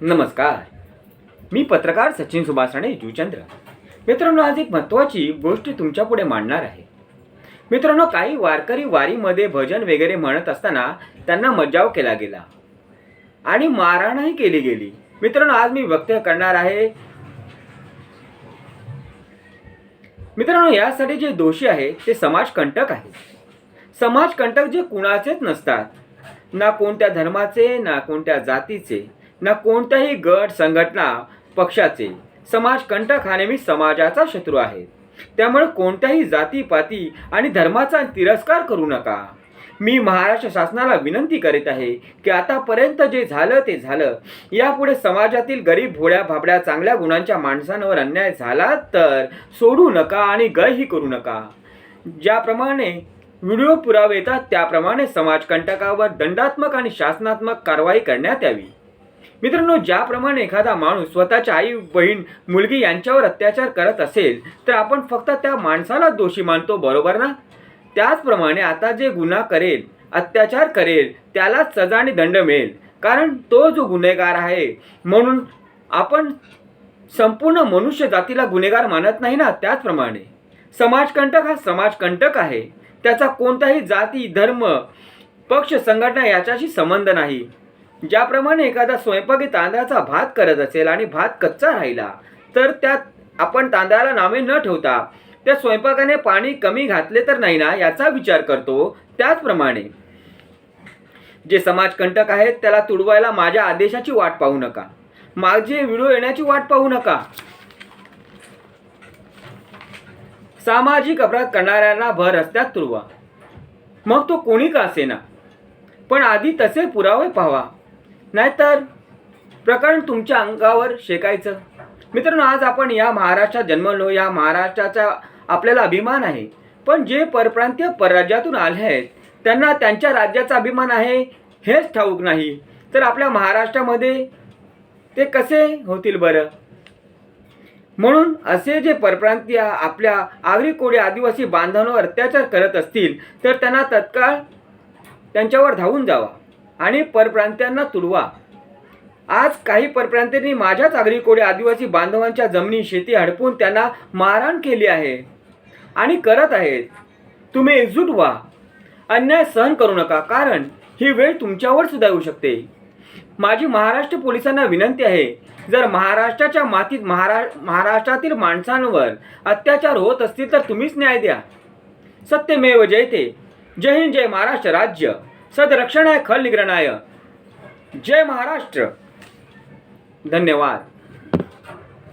नमस्कार. मी पत्रकार सचिन सुभाष राणे जुचंद्र. मित्रांनो आज एक महत्त्वाची गोष्ट तुमच्यापुढे मांडणार आहे. मित्रांनो काही वारकरी वारीमध्ये भजन वगैरे म्हणत असताना त्यांना मज्जाव केला गेला. आणि मारहाणही केली गेली. मित्रांनो आज मी व्यक्त करणार आहे. मित्रांनो यासाठी जे दोषी आहे ते समाजकंटक आहे. समाजकंटक जे कुणाचेच नसतात. ना कोणत्या धर्माचे ना कोणत्या जातीचे. ना कोणत्याही गट संघटना पक्षाचे समाजकंटक हा नेहमी समाजाचा शत्रू आहे. त्यामुळे कोणत्याही जातीपाती आणि धर्माचा तिरस्कार करू नका. मी महाराष्ट्र शासनाला विनंती करीत आहे की आतापर्यंत जे झालं ते झालं. यापुढे समाजातील गरीब भोळ्या भाबड्या चांगल्या गुणांच्या माणसांवर अन्याय झाला तर सोडू नका आणि गयही करू नका. ज्याप्रमाणे व्हिडिओ पुरावे येतात त्याप्रमाणे समाजकंटकावर दंडात्मक आणि शासनात्मक कारवाई करण्यात यावी. मित्रांनो ज्याप्रमाणे एखादा माणूस स्वतःच्या आई बहीण मुलगी यांच्यावर अत्याचार करत असेल तर आपण फक्त त्या माणसाला दोषी मानतो बरोबर ना? त्याचप्रमाणे आता जे गुन्हा करेल अत्याचार करेल त्याला सजा आणि दंड मिळेल. कारण तो जो गुन्हेगार आहे म्हणून आपण संपूर्ण मनुष्य जातीला गुन्हेगार मानत नाही ना? त्याचप्रमाणे समाजकंटक हा समाजकंटक आहे. त्याचा कोणताही जाती धर्म पक्ष संघटना याच्याशी संबंध नाही. ज्याप्रमाणे एखादा स्वयंपाकी तांदळाचा भात करत असेल आणि भात कच्चा राहिला तर त्यात आपण तांदळाला नावे न ठेवता त्या स्वयंपाकाने पाणी कमी घातले तर नाही ना याचा विचार करतो. त्याचप्रमाणे जे समाजकंटक आहेत त्याला तुडवायला माझ्या आदेशाची वाट पाहू नका. माझे व्हिडिओ येण्याची वाट पाहू नका. सामाजिक अपराध करणाऱ्यांना भर रस्त्यात तुडवा. मग तो कोणी का असेना? पण आधी तसे पुरावे पाहावा. नाहीतर प्रकरण तुमच्या अंगावर शेकायचं. मित्रांनो आज आपण या महाराष्ट्रात जन्मलो. या महाराष्ट्राचा आपल्याला अभिमान आहे. पण जे परप्रांतीय परराज्यातून आले आहेत त्यांना त्यांच्या राज्याचा अभिमान आहे हेच ठाऊक नाही. तर आपल्या महाराष्ट्रामध्ये ते कसे होतील बरं? म्हणून असे जे परप्रांतीय आपल्या आगरी कोळी आदिवासी बांधवांवर अत्याचार करत असतील तर त्यांना तत्काळ त्यांच्यावर धावून जावा. आणि परप्रांत्यांना तुडवा. आज काही परप्रांत्यांनी माझ्याच आगरी आदिवासी बांधवांच्या जमिनी शेती हडपून त्यांना मारहाण केली आहे. आणि करत आहेत. तुम्ही एकजूट व्हा. अन्याय सहन करू नका कारण ही वेळ तुमच्यावर सुद्धा येऊ शकते. माझी महाराष्ट्र पोलिसांना विनंती आहे जर महाराष्ट्राच्या मातीत महारा महाराष्ट्रातील माणसांवर अत्याचार होत असतील तर तुम्हीच न्याय द्या. सत्यमेव जयते जय हिंद जय महाराष्ट्र राज्य. सदरक्षणाय खल निग्रणाय जय महाराष्ट्र. धन्यवाद.